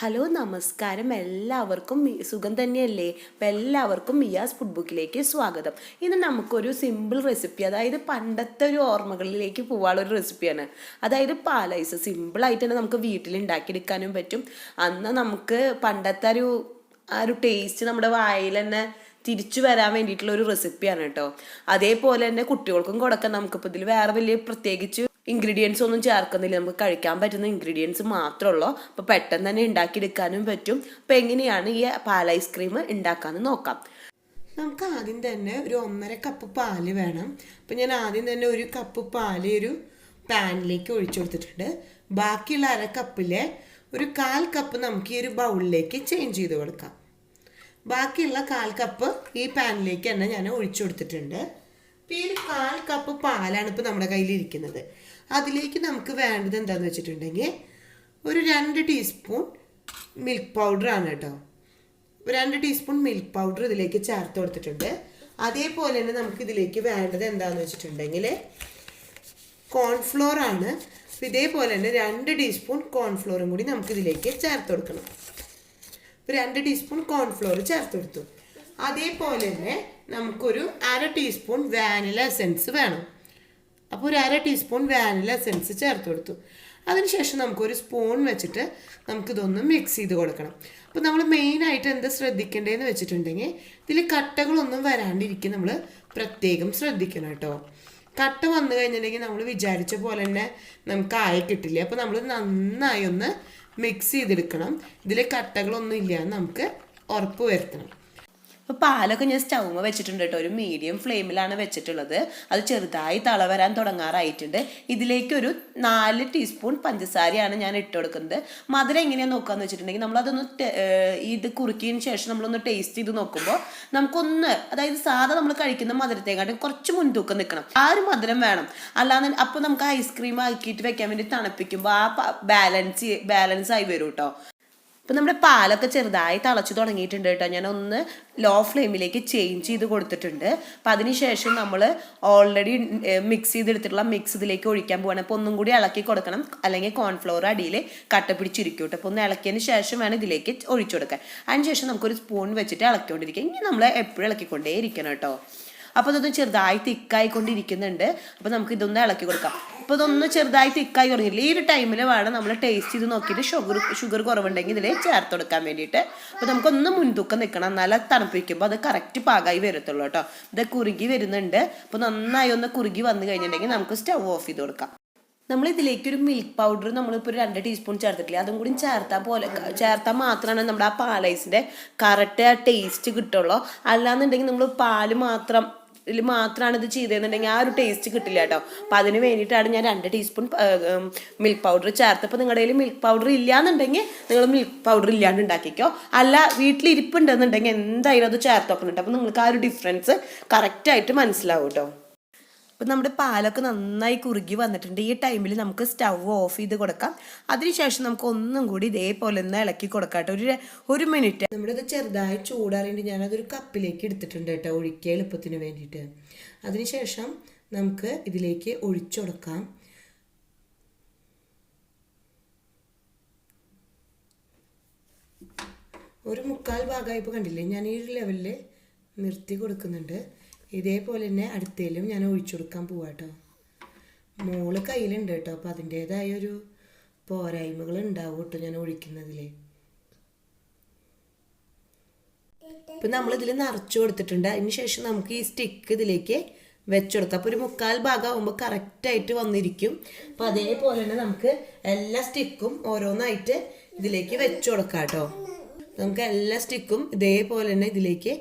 Hello നമസ്കാരം. എല്ലാവർക്കും സുഖം തന്നെയല്ലേ? അപ്പം എല്ലാവർക്കും മിയാസ് ഫുഡ് ബുക്കിലേക്ക് സ്വാഗതം. ഇന്ന് നമുക്കൊരു സിമ്പിൾ റെസിപ്പി അതായത് പണ്ടത്തെ ഒരു ഓർമ്മകളിലേക്ക് പോകാനുള്ള ഒരു റെസിപ്പിയാണ്. അതായത് പാലൈസ്. സിമ്പിളായിട്ട് തന്നെ നമുക്ക് വീട്ടിൽ ഉണ്ടാക്കിയെടുക്കാനും പറ്റും. അന്ന് നമുക്ക് പണ്ടത്തെ ഒരു ആ ഒരു ടേസ്റ്റ് നമ്മുടെ വായിൽ തന്നെ തിരിച്ചു വരാൻ വേണ്ടിയിട്ടുള്ള ഒരു റെസിപ്പിയാണ് കേട്ടോ. അതേപോലെ തന്നെ കുട്ടികൾക്കും കൊടുക്കാം നമുക്കിപ്പോൾ ഇതിൽ വേറെ വലിയ പ്രത്യേകിച്ച് ഇൻഗ്രീഡിയൻസ് ഒന്നും ചേർക്കുന്നില്ല. നമുക്ക് കഴിക്കാൻ പറ്റുന്ന ഇൻഗ്രീഡിയൻസ് മാത്രമേ ഉള്ളൂ അപ്പോൾ പെട്ടെന്ന് തന്നെ ഉണ്ടാക്കിയെടുക്കാനും പറ്റും. അപ്പോൾ എങ്ങനെയാണ് ഈ പാൽ ഐസ്ക്രീം ഉണ്ടാക്കാമെന്ന് നോക്കാം. നമുക്ക് ആദ്യം തന്നെ ഒരു ഒന്നര കപ്പ് പാൽ വേണം. അപ്പം ഞാൻ ആദ്യം തന്നെ ഒരു കപ്പ് പാൽ ഒരു പാനിലേക്ക് ഒഴിച്ചു കൊടുത്തിട്ടുണ്ട്. ബാക്കിയുള്ള അര കപ്പിലെ ഒരു കാൽ കപ്പ് നമുക്ക് ഈ ഒരു ബൗളിലേക്ക് ചേഞ്ച് ചെയ്ത് കൊടുക്കാം. ബാക്കിയുള്ള കാൽ കപ്പ് ഈ പാനിലേക്ക് തന്നെ ഞാൻ ഒഴിച്ചു കൊടുത്തിട്ടുണ്ട്. അപ്പോൾ ഈ ഒരു കാൽ കപ്പ് പാലാണ് ഇപ്പോൾ നമ്മുടെ കയ്യിലിരിക്കുന്നത്. അതിലേക്ക് നമുക്ക് വേണ്ടത് എന്താണെന്ന് വെച്ചിട്ടുണ്ടെങ്കിൽ ഒരു രണ്ട് ടീസ്പൂൺ മിൽക്ക് പൗഡറാണ് കേട്ടോ. രണ്ട് ടീസ്പൂൺ മിൽക്ക് പൗഡർ ഇതിലേക്ക് ചേർത്ത് കൊടുത്തിട്ടുണ്ട്. അതേപോലെ തന്നെ നമുക്ക് ഇതിലേക്ക് വേണ്ടത് എന്താണെന്ന് വെച്ചിട്ടുണ്ടെങ്കിൽ കോൺഫ്ലോർ ആണ്. ഇതേപോലെ തന്നെ രണ്ട് ടീസ്പൂൺ കോൺഫ്ലോറും കൂടി നമുക്ക് ഇതിലേക്ക് ചേർത്ത് കൊടുക്കണം. അപ്പോൾ രണ്ട് ടീസ്പൂൺ കോൺഫ്ലോർ ചേർത്ത് കൊടുത്തു. അതേപോലെ തന്നെ നമുക്കൊരു അര ടീസ്പൂൺ വാനില എസെൻസ് വേണം. അപ്പോൾ ഒരു അര ടീസ്പൂൺ വാനില എസെൻസ് ചേർത്ത് കൊടുത്തു. അതിനുശേഷം നമുക്കൊരു സ്പൂൺ വെച്ചിട്ട് നമുക്കിതൊന്ന് മിക്സ് ചെയ്ത് കൊടുക്കണം. അപ്പോൾ നമ്മൾ മെയിനായിട്ട് എന്ത് ശ്രദ്ധിക്കേണ്ടതെന്ന് വെച്ചിട്ടുണ്ടെങ്കിൽ ഇതിൽ കട്ടകളൊന്നും വരാണ്ടിരിക്കും നമ്മൾ പ്രത്യേകം ശ്രദ്ധിക്കണം കേട്ടോ. കട്ട വന്നു കഴിഞ്ഞിട്ടുണ്ടെങ്കിൽ നമ്മൾ വിചാരിച്ച പോലെ തന്നെ നമുക്ക് ആയി കിട്ടില്ല. അപ്പോൾ നമ്മൾ നന്നായി ഒന്ന് മിക്സ് ചെയ്തെടുക്കണം. ഇതിൽ കട്ടകളൊന്നും ഇല്ല നമുക്ക് ഉറപ്പ് വരുത്തണം. അപ്പോൾ പാലൊക്കെ ഞാൻ സ്റ്റൗമ വെച്ചിട്ടുണ്ട് കേട്ടോ. ഒരു മീഡിയം ഫ്ലെയിമിലാണ് വെച്ചിട്ടുള്ളത്. അത് ചെറുതായി തള വരാൻ തുടങ്ങാറായിട്ടുണ്ട്. ഇതിലേക്ക് ഒരു നാല് ടീസ്പൂൺ പഞ്ചസാരയാണ് ഞാൻ ഇട്ട് കൊടുക്കുന്നത്. മധുരം എങ്ങനെയാണ് നോക്കുകയെന്ന് വെച്ചിട്ടുണ്ടെങ്കിൽ നമ്മളതൊന്ന് ഇത് കുറുക്കിയതിന് ശേഷം നമ്മളൊന്ന് ടേസ്റ്റ് ചെയ്ത് നോക്കുമ്പോൾ നമുക്കൊന്ന് അതായത് സാധാ നമ്മൾ കഴിക്കുന്ന മധുരത്തെക്കാട്ടും കുറച്ച് മുൻതൂക്കം നിൽക്കണം. ആ ഒരു മധുരം വേണം. അല്ലാതെ അപ്പോൾ നമുക്ക് ഐസ്ക്രീം ആക്കിയിട്ട് വെക്കാൻ വേണ്ടി തണുപ്പിക്കുമ്പോൾ ആ ബാലൻസ് ബാലൻസ് ആയി വരും കേട്ടോ ഇപ്പം നമ്മുടെ പാലൊക്കെ ചെറുതായി തിളച്ച് തുടങ്ങിയിട്ടുണ്ട് കേട്ടോ. ഞാൻ ഒന്ന് ലോ ഫ്ലെയിമിലേക്ക് ചേഞ്ച് ചെയ്ത് കൊടുത്തിട്ടുണ്ട്. അപ്പം അതിനുശേഷം നമ്മൾ ഓൾറെഡി മിക്സ് ചെയ്തെടുത്തിട്ടുള്ള മിക്സ് ഇതിലേക്ക് ഒഴിക്കാൻ പോവാണ്. അപ്പോൾ ഒന്നും കൂടി ഇളക്കി കൊടുക്കണം. അല്ലെങ്കിൽ കോൺഫ്ലവർ അടിയിൽ കട്ട പിടിച്ചിരിക്കും കേട്ടോ. അപ്പോൾ ഒന്ന് ഇളക്കിയതിന് ശേഷം വേണം ഇതിലേക്ക് ഒഴിച്ചു കൊടുക്കാൻ. അതിനുശേഷം നമുക്കൊരു സ്പൂൺ വെച്ചിട്ട് ഇളക്കിക്കൊണ്ടിരിക്കുക ഇനി നമ്മൾ എപ്പോഴും ഇളക്കിക്കൊണ്ടേ ഇരിക്കണം കേട്ടോ. അപ്പോൾ ഇതൊന്ന് ചെറുതായി തിക്കായിക്കൊണ്ടിരിക്കുന്നുണ്ട് അപ്പോൾ നമുക്ക് ഇതൊന്ന് ഇളക്കി കൊടുക്കാം. അപ്പോൾ ഇതൊന്ന് ചെറുതായി തിക്കായി തുടങ്ങിയില്ല ഈ ഒരു ടൈമിൽ വേണം നമ്മൾ ടേസ്റ്റ് ചെയ്ത് നോക്കിയിട്ട് ഷുഗർ ഷുഗർ കുറവുണ്ടെങ്കിൽ ഇതിൽ ചേർത്ത് കൊടുക്കാൻ വേണ്ടിയിട്ട്. അപ്പോൾ നമുക്കൊന്ന് മുൻതൂക്കം നിൽക്കണം എന്നാലേ തണുപ്പിക്കുമ്പോൾ അത് കറക്റ്റ് പാകായി വരത്തുള്ളൂ കേട്ടോ. ഇത് കുറുകി വരുന്നുണ്ട്. അപ്പോൾ നന്നായി ഒന്ന് കുറുകി വന്നു കഴിഞ്ഞിട്ടുണ്ടെങ്കിൽ നമുക്ക് സ്റ്റവ് ഓഫ് ചെയ്ത് കൊടുക്കാം. നമ്മൾ ഇതിലേക്ക് ഒരു മിൽക്ക് പൗഡർ നമ്മളിപ്പോൾ ഒരു രണ്ട് ടീസ്പൂൺ ചേർത്തിട്ടില്ല? അതും കൂടി ചേർത്താൽ പോലെ ചേർത്താൽ മാത്രമാണ് നമ്മുടെ ആ പാലൈസിന്റെ കറക്റ്റ് ആ ടേസ്റ്റ് കിട്ടുള്ളൂ. അല്ലാന്നുണ്ടെങ്കിൽ നമ്മൾ പാൽ മാത്രം ഇതിൽ മാത്രമാണ് ഇത് ചെയ്തതെന്നുണ്ടെങ്കിൽ ആ ഒരു ടേസ്റ്റ് കിട്ടില്ല കേട്ടോ അപ്പം അതിന് വേണ്ടിയിട്ടാണ് ഞാൻ രണ്ട് ടീസ്പൂൺ മിൽക്ക് പൗഡർ ചേർത്തപ്പോൾ നിങ്ങളുടെ കയ്യിൽ മിൽക്ക് പൗഡർ ഇല്ലാന്നുണ്ടെങ്കിൽ നിങ്ങൾ മിൽക്ക് പൗഡർ ഇല്ലാണ്ട് ഉണ്ടാക്കിക്കോ അല്ല വീട്ടിൽ ഇരിപ്പുണ്ടെന്നുണ്ടെങ്കിൽ എന്തായാലും അത് ചേർത്ത് വെക്കണം കേട്ടോ അപ്പോൾ നിങ്ങൾക്ക് ആ ഒരു ഡിഫറൻസ് കറക്റ്റായിട്ട് മനസ്സിലാവും കേട്ടോ അപ്പം നമ്മുടെ പാലൊക്കെ നന്നായി കുറുകി വന്നിട്ടുണ്ട്. ഈ ടൈമിൽ നമുക്ക് സ്റ്റവ് ഓഫ് ചെയ്ത് കൊടുക്കാം. അതിനുശേഷം നമുക്ക് ഒന്നും കൂടി ഇതേപോലെ ഒന്ന് ഇളക്കി കൊടുക്കാം കേട്ടോ ഒരു ഒരു മിനിറ്റ്. നമ്മുടെ ചെറുതായി ചൂടാറിയിട്ട് ഞാനതൊരു കപ്പിലേക്ക് എടുത്തിട്ടുണ്ട് കേട്ടോ ഒഴിക്കുക എളുപ്പത്തിന് വേണ്ടിയിട്ട്. അതിനുശേഷം നമുക്ക് ഇതിലേക്ക് ഒഴിച്ചു കൊടുക്കാം. ഒരു മുക്കാൽ ഭാഗമായി ഇപ്പോൾ കണ്ടില്ലേ? ഞാൻ ഈ ഒരു ലെവലിൽ നിർത്തി കൊടുക്കുന്നുണ്ട്. ഇതേപോലെ തന്നെ അടുത്തേലും ഞാൻ ഒഴിച്ചു കൊടുക്കാൻ പോവാ കേട്ടോ മോൾ കയ്യിലുണ്ട് കേട്ടോ അപ്പോൾ അതിന്റേതായ ഒരു പോരായ്മകൾ ഉണ്ടാവും കേട്ടോ ഞാൻ ഒഴിക്കുന്നതിൽ ഇപ്പം നമ്മളിതിൽ നിറച്ചു കൊടുത്തിട്ടുണ്ട്. അതിന് ശേഷം നമുക്ക് ഈ സ്റ്റിക്ക് ഇതിലേക്ക് വെച്ചുകൊടുക്കാം അപ്പോൾ ഒരു മുക്കാൽ ഭാഗം ആകുമ്പോൾ കറക്റ്റായിട്ട് വന്നിരിക്കും. അപ്പോൾ അതേപോലെ തന്നെ നമുക്ക് എല്ലാ സ്റ്റിക്കും ഓരോന്നായിട്ട് ഇതിലേക്ക് വെച്ചു കൊടുക്കാം കേട്ടോ നമുക്ക് എല്ലാ സ്റ്റിക്കും ഇതേപോലെ തന്നെ ഇതിലേക്ക്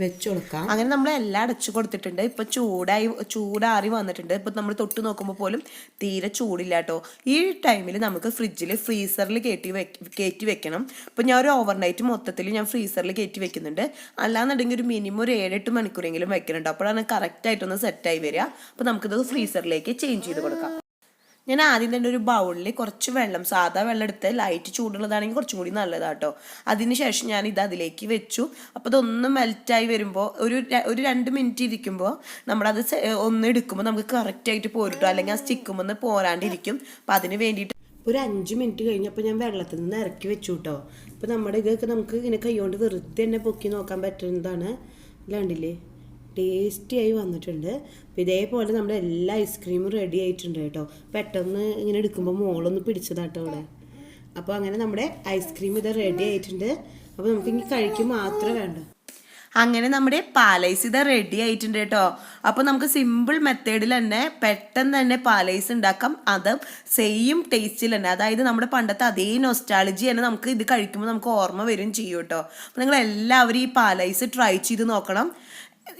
വെച്ചു കൊടുക്കാം അങ്ങനെ നമ്മൾ എല്ലാം അടച്ചു കൊടുത്തിട്ടുണ്ട്. ഇപ്പൊ ചൂടായി ചൂടാറി വന്നിട്ടുണ്ട്. ഇപ്പൊ നമ്മൾ തൊട്ട് നോക്കുമ്പോൾ പോലും തീരെ ചൂടില്ല കേട്ടോ. ഈ ടൈമിൽ നമുക്ക് ഫ്രിഡ്ജിൽ ഫ്രീസറിൽ കയറ്റി കയറ്റി വെക്കണം. ഇപ്പൊ ഞാൻ ഒരു ഓവർനൈറ്റ് മൊത്തത്തിൽ ഞാൻ ഫ്രീസറിൽ കയറ്റി വെക്കുന്നുണ്ട്. അല്ലാന്നുണ്ടെങ്കിൽ ഒരു മിനിമം ഒരു ഏഴെട്ട് മണിക്കൂറെങ്കിലും വെക്കുന്നുണ്ട് അപ്പോഴാണ് കറക്റ്റ് ആയിട്ടൊന്ന് സെറ്റായി വരിക. അപ്പൊ നമുക്കിത് ഫ്രീസറിലേക്ക് ചേഞ്ച് ചെയ്ത് കൊടുക്കാം. ഞാൻ ആദ്യം തന്നെ ഒരു ബൗളിൽ കുറച്ച് വെള്ളം സാധാ വെള്ളം എടുത്ത് ലൈറ്റ് ചൂടുള്ളതാണെങ്കിൽ കുറച്ചും കൂടി നല്ലതാട്ടോ. അതിനുശേഷം ഞാൻ ഇത് അതിലേക്ക് വെച്ചു. അപ്പോൾ അതൊന്ന് മെൽറ്റായി വരുമ്പോൾ ഒരു ഒരു രണ്ട് മിനിറ്റ് ഇരിക്കുമ്പോൾ നമ്മളത് ഒന്ന് എടുക്കുമ്പോൾ നമുക്ക് കറക്റ്റായിട്ട് പോരുട്ടോ. അല്ലെങ്കിൽ ആ സ്റ്റിക്കുമ്പോൾ ഒന്ന് പോരാണ്ടിരിക്കും. അപ്പം അതിന് വേണ്ടിയിട്ട് ഒരു അഞ്ച് മിനിറ്റ് കഴിഞ്ഞപ്പോൾ ഞാൻ വെള്ളത്തിൽ നിന്ന് ഇറക്കി വെച്ചു കേട്ടോ അപ്പോൾ നമ്മുടെ ഇതൊക്കെ നമുക്ക് ഇങ്ങനെ കൈകൊണ്ട് വെറുതെ തന്നെ പൊക്കി നോക്കാൻ പറ്റുന്നതാണ്. ഇല്ലാണ്ടില്ലേ ടേസ്റ്റി ആയി വന്നിട്ടുണ്ട്. ഇതേപോലെ നമ്മുടെ എല്ലാ ഐസ്ക്രീമും റെഡി ആയിട്ടുണ്ട് കേട്ടോ. പെട്ടെന്ന് ഇങ്ങനെ എടുക്കുമ്പോൾ മോളൊന്ന് പിടിച്ചതാട്ടോ ഇവിടെ അപ്പോൾ അങ്ങനെ നമ്മുടെ ഐസ്ക്രീം ഇത് റെഡി ആയിട്ടുണ്ട്. അപ്പോൾ നമുക്ക് ഇനി കഴിക്കും മാത്രമേ വേണ്ടൂ. അങ്ങനെ നമ്മുടെ പാലൈസ് ഇത് റെഡി ആയിട്ടുണ്ട് കേട്ടോ. അപ്പോൾ നമുക്ക് സിമ്പിൾ മെത്തേഡിൽ തന്നെ പെട്ടെന്ന് തന്നെ പാലൈസ് ഉണ്ടാക്കാം. അതും സെയിം ടേസ്റ്റിൽ തന്നെ. അതായത് നമ്മുടെ പണ്ടത്തെ അതേ നൊസ്റ്റാളജി തന്നെ നമുക്ക് ഇത് കഴിക്കുമ്പോൾ നമുക്ക് ഓർമ്മ വരും ചെയ്യും കേട്ടോ. അപ്പോൾ നിങ്ങൾ എല്ലാവരും ഈ പാലൈസ് ട്രൈ ചെയ്ത് നോക്കണം.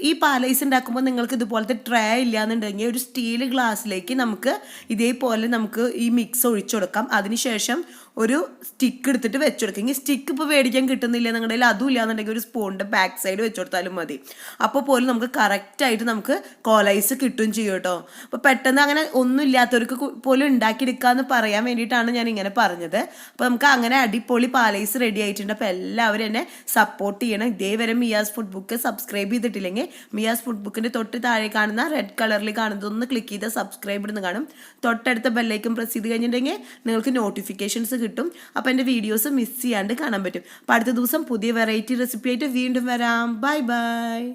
ഈ പാലൈസ് ഉണ്ടാക്കുമ്പോൾ നിങ്ങൾക്ക് ഇതുപോലത്തെ ട്രേ ഇല്ലാന്നുണ്ടെങ്കിൽ ഒരു സ്റ്റീൽ ഗ്ലാസ്സിലേക്ക് നമുക്ക് ഇതേപോലെ നമുക്ക് ഈ മിക്സ് ഒഴിച്ചു കൊടുക്കാം. അതിനുശേഷം ഒരു സ്റ്റിക്ക് എടുത്തിട്ട് വെച്ച് ഇനി സ്റ്റിക്ക് ഇപ്പോൾ മേടിക്കാൻ കിട്ടുന്നില്ല നിങ്ങളുടെ കയ്യിൽ അതും ഇല്ലാന്നുണ്ടെങ്കിൽ ഒരു സ്പൂണിന്റെ ബാക്ക് സൈഡ് വെച്ച് കൊടുത്താലും മതി. അപ്പോൾ പോലും നമുക്ക് കറക്റ്റായിട്ട് നമുക്ക് കോലൈസ് കിട്ടും ചെയ്യും കേട്ടോ അപ്പോൾ പെട്ടെന്ന് അങ്ങനെ ഒന്നും ഇല്ലാത്തവർക്ക് പോലും ഉണ്ടാക്കിയെടുക്കാമെന്ന് പറയാൻ വേണ്ടിയിട്ടാണ് ഞാൻ ഇങ്ങനെ പറഞ്ഞത്. അപ്പോൾ നമുക്ക് അങ്ങനെ അടിപൊളി പാലൈസ് റെഡി ആയിട്ടുണ്ട്. അപ്പോൾ എല്ലാവരും എന്നെ സപ്പോർട്ട് ചെയ്യണം. ഇതേവരെ മിയാസ് ഫുഡ് ബുക്ക് സബ്സ്ക്രൈബ് ചെയ്തിട്ടില്ലെങ്കിൽ മിയാസ് ഫുഡ് ബുക്കിന്റെ തൊട്ട് താഴെ കാണുന്ന റെഡ് കളറിൽ കാണുന്നത് ഒന്ന് ക്ലിക്ക് ചെയ്ത് സബ്സ്ക്രൈബ് ഇടുന്ന കാണും. തൊട്ടടുത്ത ബെല്ലൈക്കും പ്രസ് ചെയ്ത് കഴിഞ്ഞിട്ടുണ്ടെങ്കിൽ നിങ്ങൾക്ക് നോട്ടിഫിക്കേഷൻസ് കിട്ടും. അപ്പോൾ എന്റെ വീഡിയോസ് മിസ് ചെയ്യാണ്ട് കാണാൻ പറ്റും. അപ്പോൾ അടുത്ത ദിവസം പുതിയ വെറൈറ്റി റെസിപ്പി ആയിട്ട് വീണ്ടും വരാം. Bye bye